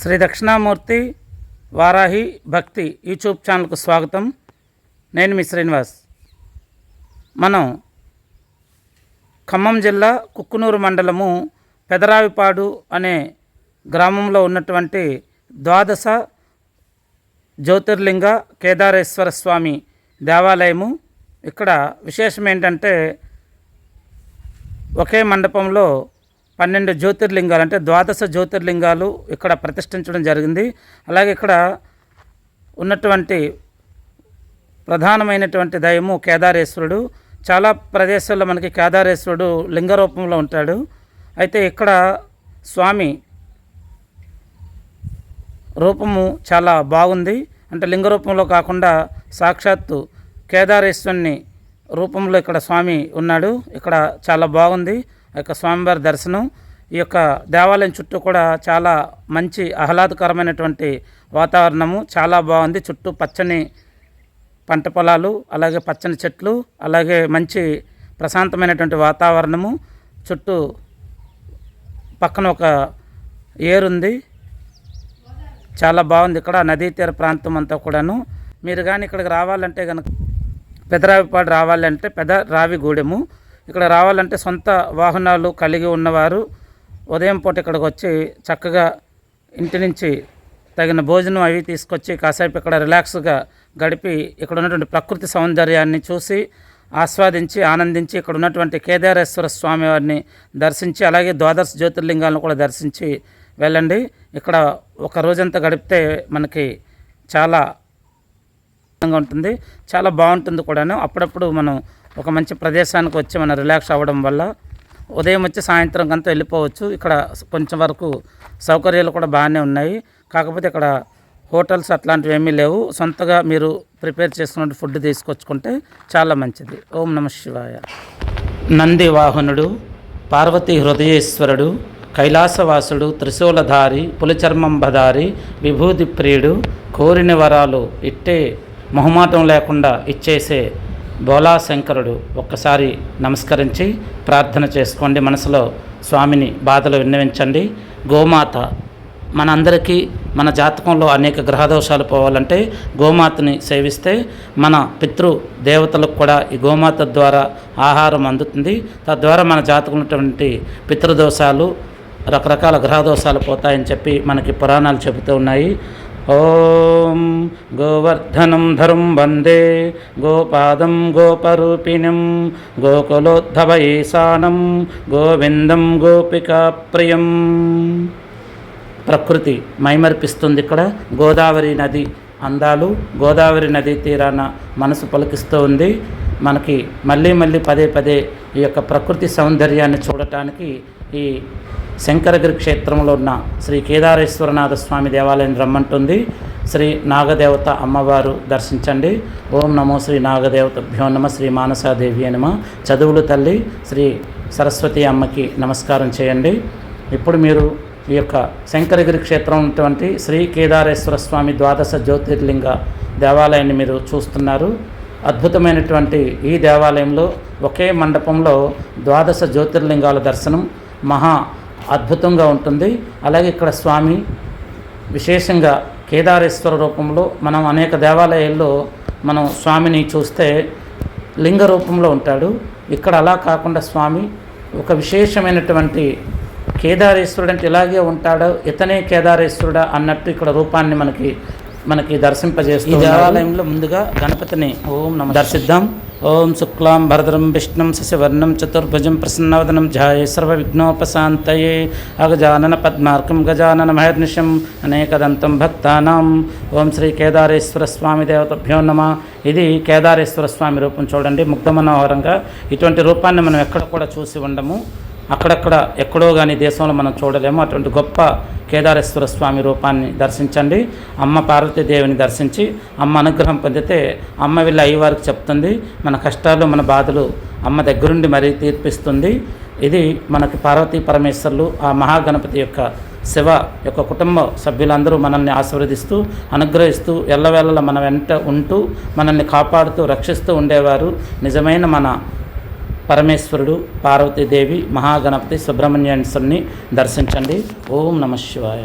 శ్రీ దక్షిణామూర్తి వారాహి భక్తి యూట్యూబ్ ఛానల్కు స్వాగతం. నేను మీ శ్రీనివాస్. మనం ఖమ్మం జిల్లా కుక్కునూరు మండలము పెదరావిపాడు అనే గ్రామంలో ఉన్నటువంటి ద్వాదశ జ్యోతిర్లింగ కేదారేశ్వర స్వామి దేవాలయము. ఇక్కడ విశేషం ఏంటంటే ఒకే మండపంలో పన్నెండు జ్యోతిర్లింగాలు అంటే ద్వాదశ జ్యోతిర్లింగాలు ఇక్కడ ప్రతిష్ఠించడం జరిగింది. అలాగే ఇక్కడ ఉన్నటువంటి ప్రధానమైనటువంటి దైవము కేదారేశ్వరుడు. చాలా ప్రదేశాల్లో మనకి కేదారేశ్వరుడు లింగ రూపంలో ఉంటాడు. అయితే ఇక్కడ స్వామి రూపము చాలా బాగుంది. అంటే లింగ రూపంలో కాకుండా సాక్షాత్తు కేదారేశ్వరుని రూపంలో ఇక్కడ స్వామి ఉన్నాడు. ఇక్కడ చాలా బాగుంది. యొక్క స్వామివారి దర్శనం ఈ యొక్క దేవాలయం చుట్టూ కూడా చాలా మంచి ఆహ్లాదకరమైనటువంటి వాతావరణము. చాలా బాగుంది. చుట్టూ పచ్చని పంట పొలాలు అలాగే పచ్చని చెట్లు అలాగే మంచి ప్రశాంతమైనటువంటి వాతావరణము. చుట్టూ పక్కన ఒక ఏరుంది. చాలా బాగుంది ఇక్కడ నదీ తీర ప్రాంతం అంతా కూడాను. మీరు కానీ ఇక్కడికి రావాలంటే కనుక పెదరావిపాడు రావాలంటే పెద రావిగూడెము. ఇక్కడ రావాలంటే సొంత వాహనాలు కలిగి ఉన్నవారు ఉదయం పూట ఇక్కడికి వచ్చి చక్కగా ఇంటి నుంచి తగిన భోజనం అవి తీసుకొచ్చి కాసేపు ఇక్కడ రిలాక్స్గా గడిపి ఇక్కడ ఉన్నటువంటి ప్రకృతి సౌందర్యాన్ని చూసి ఆస్వాదించి ఆనందించి ఇక్కడ ఉన్నటువంటి కేదారేశ్వర స్వామి వారిని దర్శించి అలాగే ద్వాదశ జ్యోతిర్లింగాలను కూడా దర్శించి వెళ్ళండి. ఇక్కడ ఒక రోజంతా గడిపితే మనకి చాలా ఉంటుంది. చాలా బాగుంటుంది కూడాను. అప్పుడప్పుడు మనం ఒక మంచి ప్రదేశానికి వచ్చి మనం రిలాక్స్ అవ్వడం వల్ల ఉదయం వచ్చి సాయంత్రం కంతా వెళ్ళిపోవచ్చు. ఇక్కడ కొంచెం వరకు సౌకర్యాలు కూడా బాగానే ఉన్నాయి. కాకపోతే ఇక్కడ హోటల్స్ అట్లాంటివి ఏమీ లేవు. సొంతగా మీరు ప్రిపేర్ చేసుకున్న ఫుడ్ తీసుకొచ్చుకుంటే చాలా మంచిది. ఓం నమ శివాయ. నంది వాహనుడు పార్వతీ హృదయేశ్వరుడు కైలాసవాసుడు త్రిశూలధారి పులిచర్మంబధారి విభూతి ప్రియుడు కోరిన వరాలు ఇట్టే మొహమాటం లేకుండా ఇచ్చేసే బోలా శంకరుడు ఒక్కసారి నమస్కరించి ప్రార్థన చేసుకోండి. మనసులో స్వామిని బాధలు విన్నవించండి. గోమాత మనందరికీ మన జాతకంలో అనేక గ్రహదోషాలు పోవాలంటే గోమాతని సేవిస్తే మన పితృ దేవతలకు కూడా ఈ గోమాత ద్వారా ఆహారం అందుతుంది. తద్వారా మన జాతకం ఉన్నటువంటి పితృదోషాలు రకరకాల గ్రహదోషాలు పోతాయని చెప్పి మనకి పురాణాలు చెబుతూ ఉన్నాయి. ఓం గోవర్ధనం ధరం వందే గోపాదం గోపరూపిణం గోకులోద్ధవ ఈశానం గోవిందం గోపికా ప్రియం. ప్రకృతి మైమర్పిస్తుంది ఇక్కడ. గోదావరి నది అందాలు గోదావరి నదీ తీరాన మనసు పలికిస్తూ ఉంది. మనకి మళ్ళీ మళ్ళీ పదే పదే ఈ యొక్క ప్రకృతి సౌందర్యాన్ని చూడటానికి ఈ శంకరగిరి క్షేత్రంలో ఉన్న శ్రీ కేదారేశ్వరనాథ స్వామి దేవాలయం రమ్మంటుంది. శ్రీ నాగదేవత అమ్మవారు దర్శించండి. ఓం నమో శ్రీ నాగదేవతభ్యో నమ శ్రీ మానసాదేవి అనమ చదువులు తల్లి శ్రీ సరస్వతి అమ్మకి నమస్కారం చేయండి. ఇప్పుడు మీరు ఈ యొక్క శంకరగిరి క్షేత్రం ఉన్నటువంటి శ్రీ కేదారేశ్వర స్వామి ద్వాదశ జ్యోతిర్లింగ దేవాలయాన్ని మీరు చూస్తున్నారు. అద్భుతమైనటువంటి ఈ దేవాలయంలో ఒకే మండపంలో ద్వాదశ జ్యోతిర్లింగాల దర్శనం. మహా అద్భుతంగా ఉంటుంది. అలాగే ఇక్కడ స్వామి విశేషంగా కేదారేశ్వర రూపంలో మనం అనేక దేవాలయాల్లో మనం స్వామిని చూస్తే లింగ రూపంలో ఉంటాడు. ఇక్కడ అలా కాకుండా స్వామి ఒక విశేషమైనటువంటి కేదారేశ్వరుడు అంటే ఇలాగే ఉంటాడు. ఇతనే కేదారేశ్వరుడా అన్నట్టు ఇక్కడ రూపాన్ని మనకి మనకి దర్శింపజేస్తూ ఈ దేవాలయంలో ముందుగా గణపతిని ఓం నమ దర్శిద్దాం. ఓం శుక్లాం భరద్రం విష్ణుం శశివర్ణం చతుర్భుజం ప్రసన్నవదనం ధ్యాయ సర్వ విఘ్నోపశాంతయే అగజానన పద్మార్కం గజానన మహర్నిశం అనేకదంతం భక్తానాం. ఓం శ్రీ కేదారేశ్వర స్వామి దేవతభ్యో నమ. ఇది కేదారేశ్వర స్వామి రూపం చూడండి ముగ్ధ మనోహరంగా. ఇటువంటి రూపాన్ని మనం ఎక్కడ కూడా చూసి ఉండము. అక్కడక్కడ ఎక్కడో కానీ దేశంలో మనం చూడలేము. అటువంటి గొప్ప కేదారేశ్వర స్వామి రూపాన్ని దర్శించండి. అమ్మ పార్వతీదేవిని దర్శించి అమ్మ అనుగ్రహం పొందితే అమ్మ వెళ్ళి అయ్యవారికి చెప్తుంది. మన కష్టాలు మన బాధలు అమ్మ దగ్గరుండి మరీ తీర్పిస్తుంది. ఇది మనకి పార్వతీ పరమేశ్వర్లు ఆ మహాగణపతి యొక్క శివ యొక్క కుటుంబ సభ్యులందరూ మనల్ని ఆశీర్వదిస్తూ అనుగ్రహిస్తూ ఎల్లవేళలా మన వెంట ఉంటూ మనల్ని కాపాడుతూ రక్షిస్తూ ఉండేవారు. నిజమైన మన పరమేశ్వరుడు పార్వతీదేవి మహాగణపతి సుబ్రహ్మణ్యేశ్వరుని దర్శించండి. ఓం నమ శివాయ.